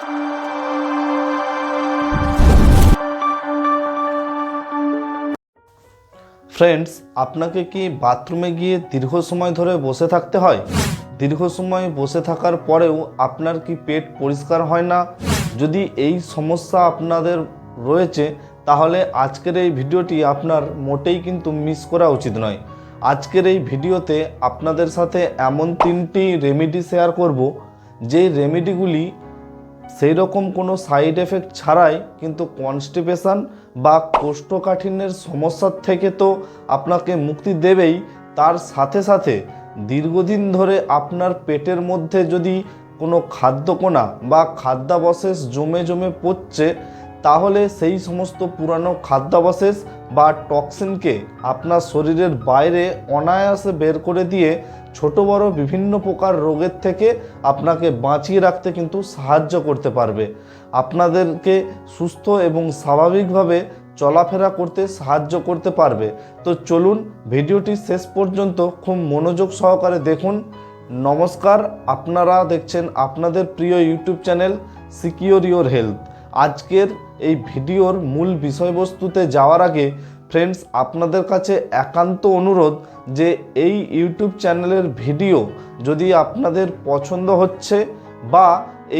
Friends আপনাকে কি বাথরুমে গিয়ে দীর্ঘ সময় ধরে বসে থাকতে হয়? দীর্ঘ সময় বসে থাকার পরেও আপনার কি পেট পরিষ্কার হয় না? যদি এই সমস্যা আপনাদের রয়েছে, তাহলে আজকের এই ভিডিওটি আপনার মোটেই কিন্তু মিস করা উচিত নয়। আজকের এই ভিডিওতে আপনাদের সাথে এমন তিনটি রেমেডি শেয়ার করব যে রেমেডিগুলি সেই রকম কোনো সাইড এফেক্ট ছাড়াই কিন্তু কনস্টিপেশন বা কোষ্ঠকাঠিন্যের সমস্যার থেকে তো আপনাকে মুক্তি দেবেই। তার সাথে সাথে দীর্ঘদিন ধরে আপনার পেটের মধ্যে যদি কোনো খাদ্যকণা বা খাদ্যাবশেষ জমে জমে পড়ছে, তাহলে সেই সমস্ত পুরানো খাদ্যাবশেষ বা টক্সিনকে আপনার শরীরের বাইরে অনায়াসে বের করে দিয়ে ছোট বড় বিভিন্ন প্রকার রোগের থেকে আপনাকে বাঁচিয়ে রাখতে কিন্তু সাহায্য করতে পারবে। আপনাদেরকে সুস্থ এবং স্বাভাবিকভাবে চলাফেরা করতে সাহায্য করতে পারবে। তো চলুন ভিডিওটি শেষ পর্যন্ত খুব মনোযোগ সহকারে দেখুন। নমস্কার, আপনারা দেখছেন আপনাদের প্রিয় YouTube channel secure your health. আজকের এই ভিডিওর মূল বিষয়বস্তুতে যাওয়ার আগে ফ্রেন্ডস আপনাদের কাছে একান্ত অনুরোধ যে এই ইউটিউব চ্যানেলের ভিডিও যদি আপনাদের পছন্দ হচ্ছে বা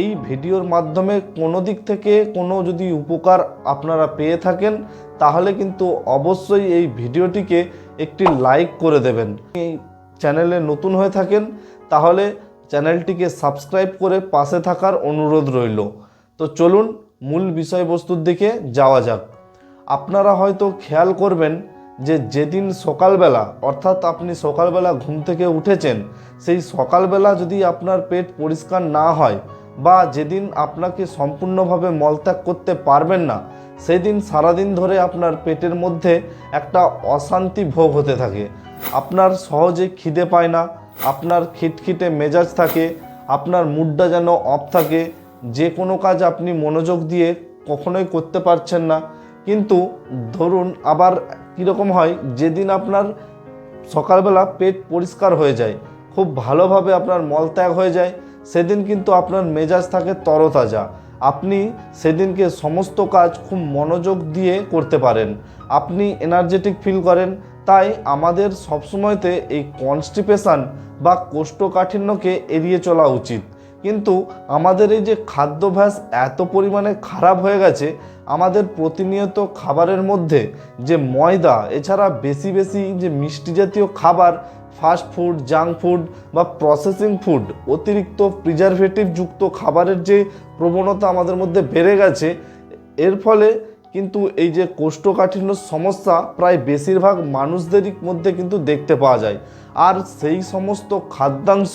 এই ভিডিওর মাধ্যমে কোনো দিক থেকে কোনো যদি উপকার আপনারা পেয়ে থাকেন, তাহলে কিন্তু অবশ্যই এই ভিডিওটিকে একটি লাইক করে দেবেন। এই চ্যানেলে নতুন হয়ে থাকেন, তাহলে চ্যানেলটিকে সাবস্ক্রাইব করে পাশে থাকার অনুরোধ রইল। তো চলুন মূল বিষয়বস্তুর দিকে যাওয়া যাক। আপনারা হয়তো খেয়াল করবেন যে যেদিন সকালবেলা, অর্থাৎ আপনি সকালবেলা ঘুম থেকে উঠেছেন, সেই সকালবেলা যদি আপনার পেট পরিষ্কার না হয় বা যেদিন আপনাকে সম্পূর্ণভাবে মলত্যাগ করতে পারবেন না সেই দিন সারাদিন ধরে আপনার পেটের মধ্যে একটা অশান্তি ভোগ হতে থাকে। আপনার সহজে খিদে পায় না, আপনার খিটখিটে মেজাজ থাকে, আপনার মুডটা যেন অফ থাকে, যে কোনো কাজ আপনি মনোযোগ দিয়ে কখনোই করতে পারছেন না। কিন্তু ধরুন, আবার কীরকম হয়? যেদিন আপনার সকালবেলা পেট পরিষ্কার হয়ে যায়, খুব ভালোভাবে আপনার মলত্যাগ হয়ে যায়, সেদিন কিন্তু আপনার মেজাজ থাকে তরতাজা। আপনি সেদিনকে সমস্ত কাজ খুব মনোযোগ দিয়ে করতে পারেন। আপনি এনার্জেটিক ফিল করেন। তাই আমাদের সবসময়তে এই কনস্টিপেশন বা কোষ্ঠকাঠিন্যকে এড়িয়ে চলা উচিত। কিন্তু আমাদের এই যে খাদ্যাভ্যাস এত পরিমাণে খারাপ হয়ে গেছে, আমাদের প্রতিনিয়ত খাবারের মধ্যে যে ময়দা, এছাড়া বেশি বেশি যে মিষ্টি জাতীয় খাবার ফাস্ট ফুড জাঙ্ক ফুড বা প্রসেসিং ফুড অতিরিক্ত প্রিজারভেটিভ যুক্ত খাবারের যে প্রবণতা আমাদের মধ্যে বেড়ে গেছে, এর ফলে কিন্তু এই যে কোষ্ঠকাঠিন্য সমস্যা প্রায় বেশিরভাগ মানুষদেরই মধ্যে কিন্তু দেখতে পাওয়া যায়। আর সেই সমস্ত খাদ্যাংশ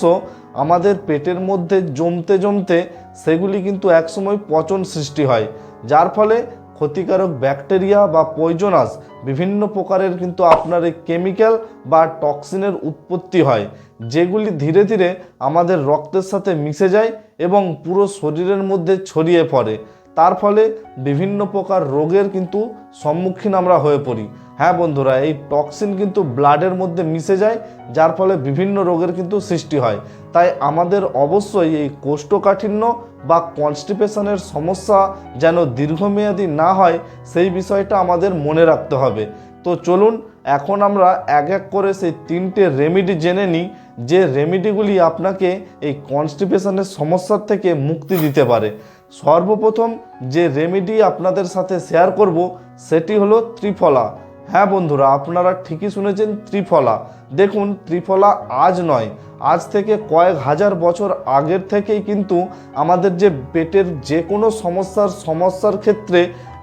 আমাদের পেটের মধ্যে জমতে জমতে সেগুলি কিন্তু একসময় পচন সৃষ্টি হয়, যার ফলে ক্ষতিকারক ব্যাকটেরিয়া বা পয়জনাস বিভিন্ন প্রকারের কিন্তু আপনার এই কেমিক্যাল বা টক্সিনের উৎপত্তি হয়, যেগুলি ধীরে ধীরে আমাদের রক্তের সাথে মিশে যায় এবং পুরো শরীরের মধ্যে ছড়িয়ে পড়ে। তার ফলে বিভিন্ন প্রকার রোগের কিন্তু সম্মুখীন আমরা হয়ে পড়ি। হ্যাঁ বন্ধুরা, এই টক্সিন কিন্তু ব্লাডের মধ্যে মিশে যায়, যার ফলে বিভিন্ন রোগের কিন্তু সৃষ্টি হয়। তাই আমাদের অবশ্যই এই কোষ্ঠকাঠিন্য বা কনস্টিপেশনের সমস্যা যেন দীর্ঘমেয়াদী না হয়, সেই বিষয়টা আমাদের মনে রাখতে হবে। তো চলুন, এখন আমরা এক এক করে সেই তিনটে রেমিডি জেনে নিই যে রেমিডিগুলি আপনাকে এই কনস্টিপেশনের সমস্যার থেকে মুক্তি দিতে পারে। সর্বপ্রথম যে রেমেডি আপনাদের সাথে শেয়ার করব, সেটি হলো ত্রিফলা। হ্যাঁ বন্ধুরা, আপনারা ঠিকই শুনেছেন ত্রিফলা। দেখুন, ত্রিফলা আজ নয়, আজ থেকে কয়েক হাজার বছর আগের থেকেই কিন্তু আমাদের যে পেটের যে কোনো সমস্যার সমস্যার ক্ষেত্রে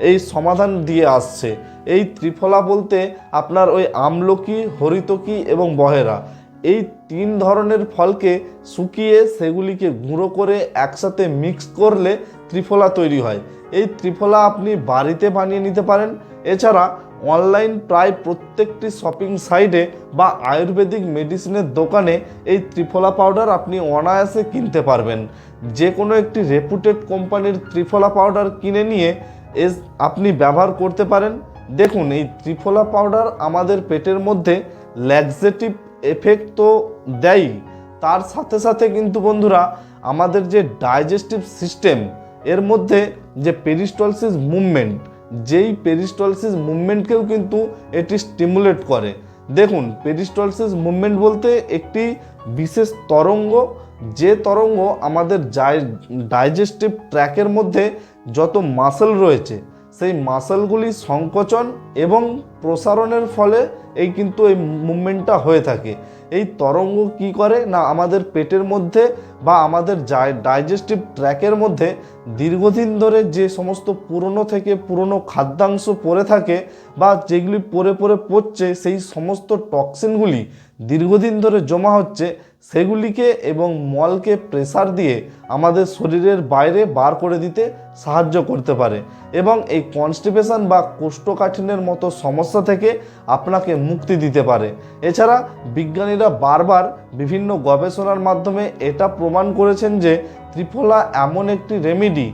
এই সমাধান দিয়ে আসছে। এই ত্রিফলা বলতে আপনার ওই আমলকি, হরিতকি এবং বহেরা। এই তিন ধরনের ফলকে শুকিয়ে সেগুলিকে গুঁড়ো করে একসাথে মিক্স করলে ত্রিফলা তৈরি হয়। এই ত্রিফলা আপনি বাড়িতে বানিয়ে নিতে পারেন। এছাড়া অনলাইন প্রায় প্রত্যেকটি শপিং সাইটে বা আয়ুর্বেদিক মেডিসিনের দোকানে এই ত্রিফলা পাউডার আপনি অনায়াসে কিনতে পারবেন। যে কোনো একটি রেপুটেড কোম্পানির ত্রিফলা পাউডার কিনে নিয়ে এস আপনি ব্যবহার করতে পারেন। দেখুন, এই ত্রিফলা পাউডার আমাদের পেটের মধ্যে ল্যাক্সেটিভ এফেক্ট তো দেয়ই। তার সাথে সাথে কিন্তু বন্ধুরা, আমাদের যে ডাইজেস্টিভ সিস্টেম এর মধ্যে যে পেরিস্টলসিস মুভমেন্ট যেই পেরিস্টলসিস মুভমেন্টকেও কিন্তু এটি স্টিমুলেট করে। দেখুন পেরিস্টলসিস মুভমেন্ট বলতে একটি বিশেষ তরঙ্গ, যে তরঙ্গ আমাদের ডাইজেস্টিভ ট্র্যাকের মধ্যে যত মাসেল রয়েছে, সেই মাসেলগুলি সংকোচন এবং প্রসারণের ফলে এই কিন্তু এই মুভমেন্টটা হয়ে থাকে। এই তরঙ্গ কি করে? না, আমাদের পেটের মধ্যে বা আমাদের ডাইজেস্টিভ ট্র্যাকের মধ্যে দীর্ঘদিন ধরে যে সমস্ত পুরনো থেকে পুরনো খাদ্যাংশ পড়ে থাকে বা যেগুলি পরে পরে পড়ছে, সেই সমস্ত টক্সিনগুলি দীর্ঘদিন ধরে জমা হচ্ছে, সেগুলিকে এবং মলকে প্রেসার দিয়ে আমাদের শরীরের বাইরে বার করে দিতে সাহায্য করতে পারে এবং এই কনস্টিপেশন বা কোষ্ঠকাঠিন্যের মতো সমস্যা থেকে আপনাকে মুক্তি দিতে পারে। এছাড়া বিজ্ঞানীরা বারবার বিভিন্ন গবেষণার মাধ্যমে এটা করেছেন যে ত্রিফলা এমন একটি রেমেডি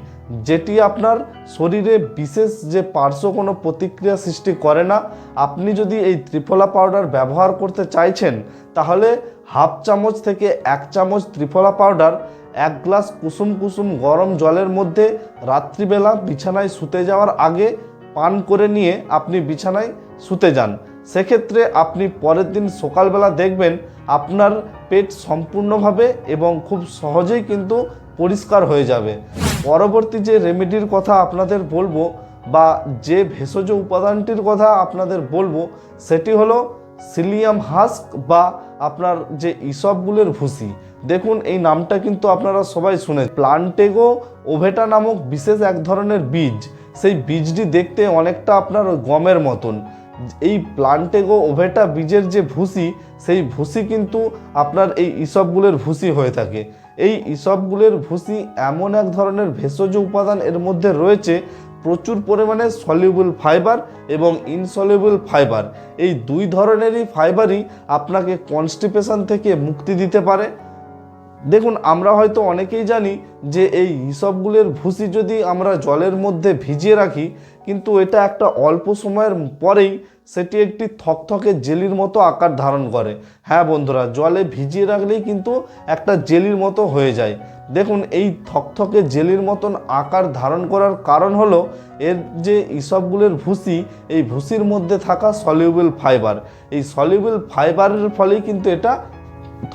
যেটি আপনার শরীরে বিশেষ যে পার্শ্ব কোনো প্রতিক্রিয়া সৃষ্টি করে না, আপনি যদি এই ত্রিফলা পাউডার ব্যবহার করতে চাইছেন, তাহলে হাফ চামচ থেকে এক চামচ ত্রিফলা পাউডার এক গ্লাস কুসুম কুসুম গরম জলের মধ্যে রাত্রিবেলা বিছানায় শুতে যাওয়ার আগে পান করে নিয়ে আপনি বিছানায় শুতে যান। সেক্ষেত্রে আপনি পরের দিন সকালবেলা দেখবেন আপনার পেট সম্পূর্ণভাবে এবং খুব সহজেই কিন্তু পরিষ্কার হয়ে যাবে। পরবর্তী যে রেমেডির কথা আপনাদের বলব বা যে ভেষজ উপাদানটির কথা আপনাদের বলব, সেটি হলো সিলিয়াম হাস্ক বা আপনার যে ইসবগুলের ভুসি। দেখুন, এই নামটা কিন্তু আপনারা সবাই শুনে প্লান্টেগো ওভেটা নামক বিশেষ এক ধরনের বীজ। সেই বীজটি দেখতে অনেকটা আপনার গমের মতন। এই প্লান্টেগো ওভেটা বীজের যে ভুসি, সেই ভুসি কিন্তু আপনার এই ইসবগুলের ভুসি হয়ে থাকে। এই ইসবগুলের ভুসি এমন এক ধরনের ভেষজ উপাদান এর মধ্যে রয়েছে, প্রচুর পরিমাণে সলিউবল ফাইবার এবং ইনসলিউবল ফাইবার এই দুই ধরনেরই ফাইবারই আপনাকে কনস্টিপেশন থেকে মুক্তি দিতে পারে। দেখুন, আমরা হয়তো অনেকেই জানি যে এই হিসবগুলের ভুসি যদি আমরা জলের মধ্যে ভিজিয়ে রাখি, কিন্তু এটা একটা অল্প সময়ের পরেই সেটি একটি থকথকে জেলির মতো আকার ধারণ করে। হ্যাঁ বন্ধুরা, জলে ভিজিয়ে রাখলেই কিন্তু একটা জেলির মতো হয়ে যায়। দেখুন, এই থকথকে জেলির মতন আকার ধারণ করার কারণ হলো এর যে ইসবগুলের ভুসি, এই ভুসির মধ্যে থাকা সলিউবল ফাইবার এই সলিউবল ফাইবারের ফলেই কিন্তু এটা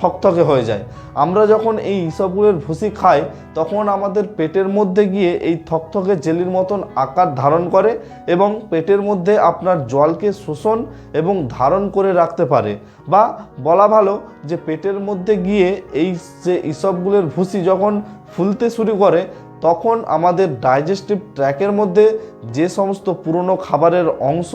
থকথকে হয়ে যায়। আমরা যখন এই ইসবগুলের ভুসি খাই, তখন আমাদের পেটের মধ্যে গিয়ে এই থকথকে জেলির মতন আকার ধারণ করে এবং পেটের মধ্যে আপনার জলকে শোষণ এবং ধারণ করে রাখতে পারে। বা বলা ভালো যে পেটের মধ্যে গিয়ে এই যে ইসবগুলের ভুসি যখন ফুলতে শুরু করে তখন আমাদের ডাইজেস্টিভ ট্র্যাকের মধ্যে যে সমস্ত পুরনো খাবারের অংশ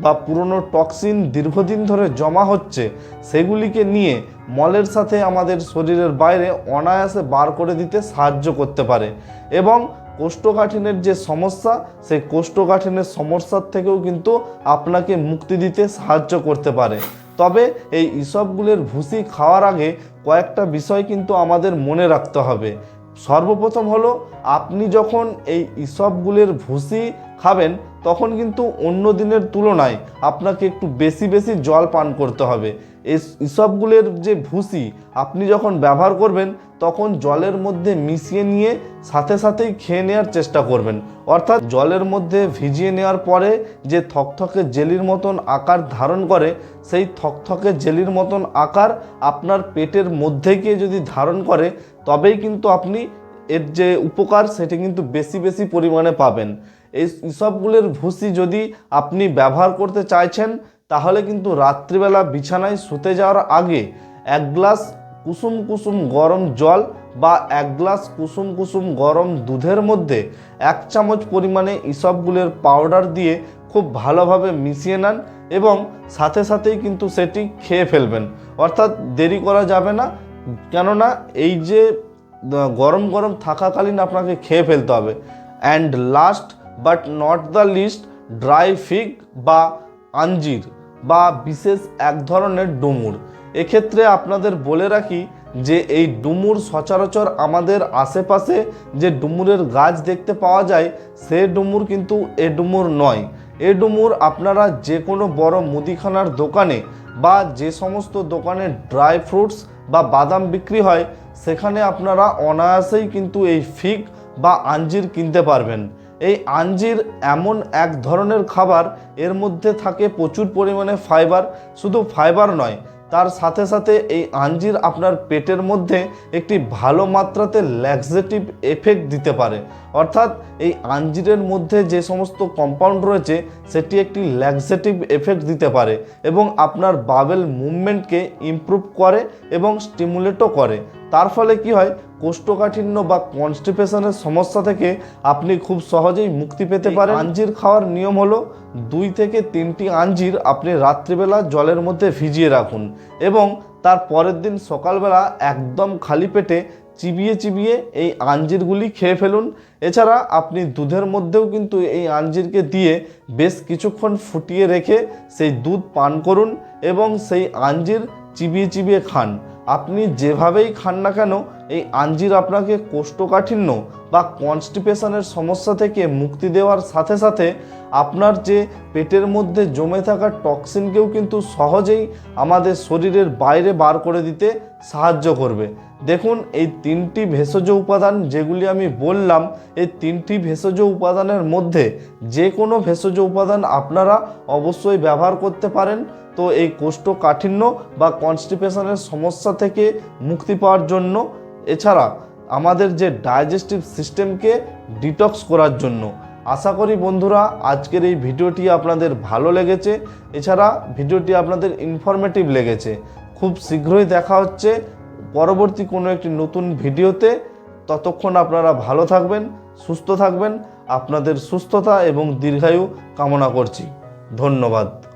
বা পুরনো টক্সিন দীর্ঘদিন ধরে জমা হচ্ছে, সেগুলিকে নিয়ে মলের সাথে আমাদের শরীরের বাইরে অনায়াসে বার করে দিতে সাহায্য করতে পারে। এবং কোষ্ঠকাঠিন্যের যে সমস্যা, সেই কোষ্ঠকাঠিনের সমস্যার থেকেও কিন্তু আপনাকে মুক্তি দিতে সাহায্য করতে পারে। তবে এই ইসবগুলের ভুসি খাওয়ার আগে কয়েকটা বিষয় কিন্তু আমাদের মনে রাখতে হবে। সর্বপ্রথম হলো আপনি যখন এই ইসবগুলের ভুসি খাবেন, তখন কিন্তু অন্য দিনের তুলনায় আপনাকে একটু বেশি বেশি জল পান করতে হবে। এই ইসবগুলের যে ভুসি, আপনি যখন ব্যবহার করবেন, তখন জলের মধ্যে মিশিয়ে নিয়ে সাথে সাথেই খেয়ে নেওয়ার চেষ্টা করবেন। অর্থাৎ জলের মধ্যে ভিজিয়ে নেওয়ার পরে যে থকথকে জেলির মতন আকার ধারণ করে, সেই থকথকে জেলির মতন আকার আপনার পেটের মধ্যে গিয়ে যদি ধারণ করে, তবেই কিন্তু আপনি এর যে উপকার, সেটি কিন্তু বেশি বেশি পরিমাণে পাবেন। এই সবগুলোর ভুসি যদি আপনি ব্যবহার করতে চাইছেন, তাহলে কিন্তু রাত্রিবেলা বিছানায় শুতে যাওয়ার আগে এক গ্লাস কুসুম কুসুম গরম জল বা এক গ্লাস কুসুম কুসুম গরম দুধের মধ্যে এক চামচ পরিমাণে ইসবগুলের পাউডার দিয়ে খুব ভালোভাবে মিশিয়ে নেন এবং সাথে সাথেই কিন্তু সেটি খেয়ে ফেলবেন। অর্থাৎ দেরি করা যাবে না, কেননা এই যে গরম গরম থাকাকালীন আপনাকে খেয়ে ফেলতে হবে। And last but not the least dry fig বা আঞ্জির বা বিশেষ এক ধরনের ডুমুর। এক্ষেত্রে আপনাদের বলে রাখি যে এই ডুমুর সচরাচর আমাদের আশেপাশে যে ডুমুরের গাছ দেখতে পাওয়া যায়, সে ডুমুর কিন্তু এ ডুমুর নয়। এ ডুমুর আপনারা যে কোনো বড় মুদিখানার দোকানে বা যে সমস্ত দোকানে ড্রাই ফ্রুটস বা বাদাম বিক্রি হয়, সেখানে আপনারা অনায়াসেই কিন্তু এই ফিগ বা আঞ্জির কিনতে পারবেন। এই আঞ্জির এমন এক ধরনের খাবার, এর মধ্যে থাকে প্রচুর পরিমাণে ফাইবার। শুধু ফাইবার নয়, তার সাথে সাথে এই আঞ্জির আপনার পেটের মধ্যে একটি ভালো মাত্রাতে ল্যাক্সেটিভ এফেক্ট দিতে পারে। অর্থাৎ এই আঞ্জিরের মধ্যে যে সমস্ত কম্পাউন্ড রয়েছে, সেটি একটি ল্যাক্সেটিভ এফেক্ট দিতে পারে এবং আপনার বাবেল মুভমেন্টকে ইমপ্রুভ করে এবং স্টিমুলেটও করে। তার ফলে কি হয়? কোষ্ঠকাঠিন্য বা কনস্টিপেশনের সমস্যা থেকে আপনি খুব সহজেই মুক্তি পেতে পারেন। আঞ্জির খাওয়ার নিয়ম হলো দুই থেকে তিনটি আঞ্জির আপনি রাত্রিবেলা জলের মধ্যে ভিজিয়ে রাখুন এবং তার পরের দিন সকালবেলা একদম খালি পেটে চিবিয়ে চিবিয়ে এই আঞ্জিরগুলি খেয়ে ফেলুন। এছাড়া আপনি দুধের মধ্যেও কিন্তু এই আঞ্জিরকে দিয়ে বেশ কিছুক্ষণ ফুটিয়ে রেখে সেই দুধ পান করুন এবং সেই আঞ্জির চিবিয়ে চিবিয়ে খান। আপনি যেভাবেই খান না কেন, এই আঞ্জির আপনাকে কোষ্ঠকাঠিন্য বা কনস্টিপেশনের সমস্যা থেকে মুক্তি দেওয়ার সাথে সাথে আপনার যে পেটের মধ্যে জমে থাকা টক্সিনকেও কিন্তু সহজেই আমাদের শরীরের বাইরে বার করে দিতে সাহায্য করবে। দেখুন, এই তিনটি ভেষজ উপাদান যেগুলি আমি বললাম, এই তিনটি ভেষজ উপাদানের মধ্যে যে কোনো ভেষজ উপাদান আপনারা অবশ্যই ব্যবহার করতে পারেন। তো এই কোষ্ঠকাঠিন্য বা কনস্টিপেশনের সমস্যা থেকে মুক্তি পাওয়ার জন্য, এছাড়া আমাদের যে ডাইজেস্টিভ সিস্টেমকে ডিটক্স করার জন্য। আশা করি বন্ধুরা, আজকের এই ভিডিওটি আপনাদের ভালো লেগেছে। এছাড়া ভিডিওটি আপনাদের ইনফরমেটিভ লেগেছে। খুব শীঘ্রই দেখা হচ্ছে পরবর্তী কোনো একটি নতুন ভিডিওতে। ততক্ষণ আপনারা ভালো থাকবেন, সুস্থ থাকবেন। আপনাদের সুস্থতা এবং দীর্ঘায়ু কামনা করছি। ধন্যবাদ।